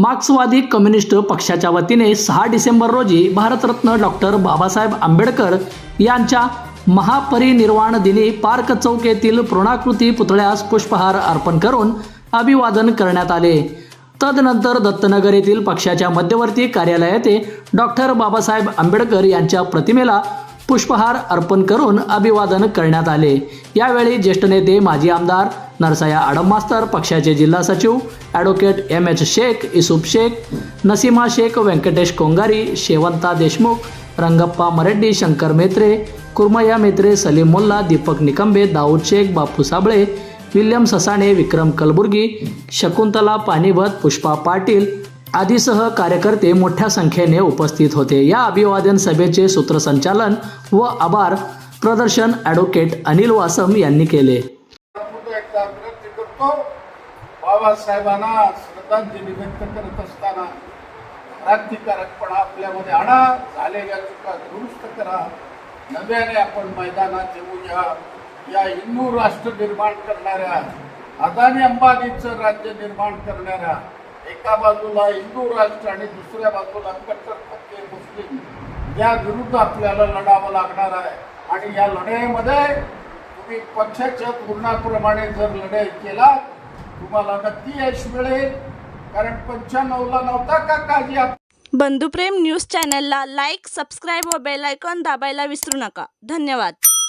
मार्क्सवादी कम्युनिस्ट पक्षाच्या वतीने सहा डिसेंबर रोजी भारतरत्न डॉक्टर बाबासाहेब आंबेडकर यांच्या महापरिनिर्वाण दिनी पार्क चौक येथील पूर्णाकृती पुतळ्यास पुष्पहार अर्पण करून अभिवादन करण्यात आले. तदनंतर दत्तनगर येथील पक्षाच्या मध्यवर्ती कार्यालय येथे डॉक्टर बाबासाहेब आंबेडकर यांच्या प्रतिमेला पुष्पहार अर्पण करून अभिवादन करण्यात आले. यावेळी ज्येष्ठ नेते माजी आमदार नरसया आडम मास्तर पक्षाचे जिल्हा सचिव advocate M H Shaikh Isuf Shaikh Nasima Shaikh Venkatesh Kongari Shevanta Deshmukh Rangappa Mareddy Shankar Metre Kurmaya Metre Salim Molla Deepak Nikambe Daud Shaikh Bapu Sable William Sasane Vikram Kalburgi Shakuntala Panivat Pushpa Patil आदीसह कार्यकर्ते मोठ्या संख्येने उपस्थित होते. या अभिवादन सभेचे सूत्रसंचालन व आभार प्रदर्शन ॲडव्होकेट अनिल वासम यांनी केले. विनंती बाबासाहेबांना श्रद्धांजली व्यक्त करत असताना क्रांतिकारकपणा आपल्यामध्ये आणा झालेल्या चुका दुरुस्त करा. नव्याने आपण मैदानात येऊया या हिंदू राष्ट्र निर्माण करणाऱ्या अदानी अंबानीचं राज्य निर्माण करणाऱ्या एका बाजूला हिंदू राष्ट्र आणि दुसऱ्या बाजूला कट्टरपंथी मुस्लिम या विरुद्ध आपल्याला लढावं लागणार आहे. आणि या लढाईमध्ये तुम्ही पक्षाच्या धोरणाप्रमाणे जर लढाई केला तुम्हाला नक्की यश मिळेल. कारण पंच्याण्णवला नव्हता का काजी बंधुप्रेम न्यूज चॅनलला लाईक सबस्क्राईब व बेल आयकॉन दाबायला विसरू नका. धन्यवाद.